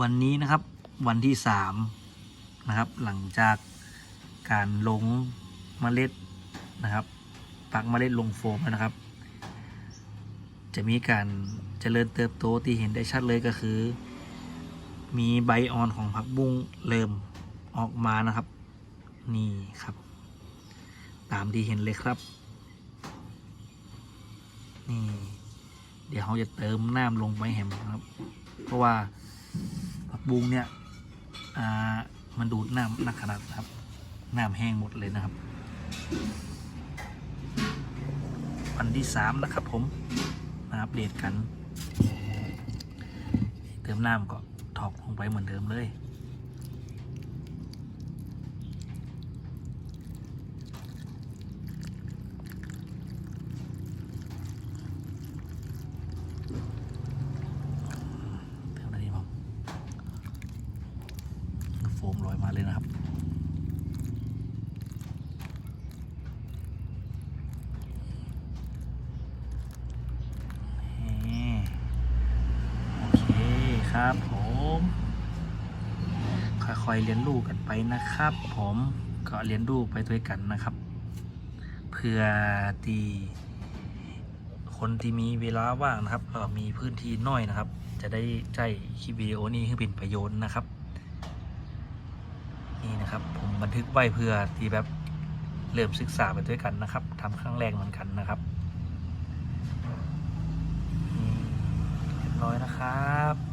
วันนี้นะครับวันที่สามนะครับ หลังจากการลงเมล็ดนะครับปักเมล็ดลงโฟมแล้วนะครับ จะมีการเจริญเติบโตที่เห็นได้ชัดเลยก็คือ มีใบอ่อนของผักบุ้งเริ่มออกมานะครับ นี่ครับ ตามที่เห็นเลยครับ นี่ เดี๋ยวเขาจะเติมน้ำลงไปแหมนะครับ เพราะว่า บุ้งเนี่ยมันดูดน้ำนักขนาดนะครับ น้ำแห้งหมดเลยนะครับ วันที่สามนะครับผมมาอัปเดตกัน เติมน้ำก็ถอกลงไปเหมือนเดิมเลย เท่านี้ครับโฟม ลอยมาเลยนะครับโอเคครับผมค่อยๆเรียนรู้กันไปนะครับ ผมก็เรียนรู้ไปด้วยกันนะครับ เพื่อที่คนที่มีเวลาว่างนะครับมีพื้นที่น้อยนะครับ จะได้ใจคลิปวิดีโอนี้ให้เป็นประโยชน์นะครับ นี่นะครับ ผมบันทึกไว้เพื่อที่แบบเริ่มศึกษาไปด้วยกันนะครับทำครั้งแรกเหมือนกันนะครับเรียบร้อยนะครับ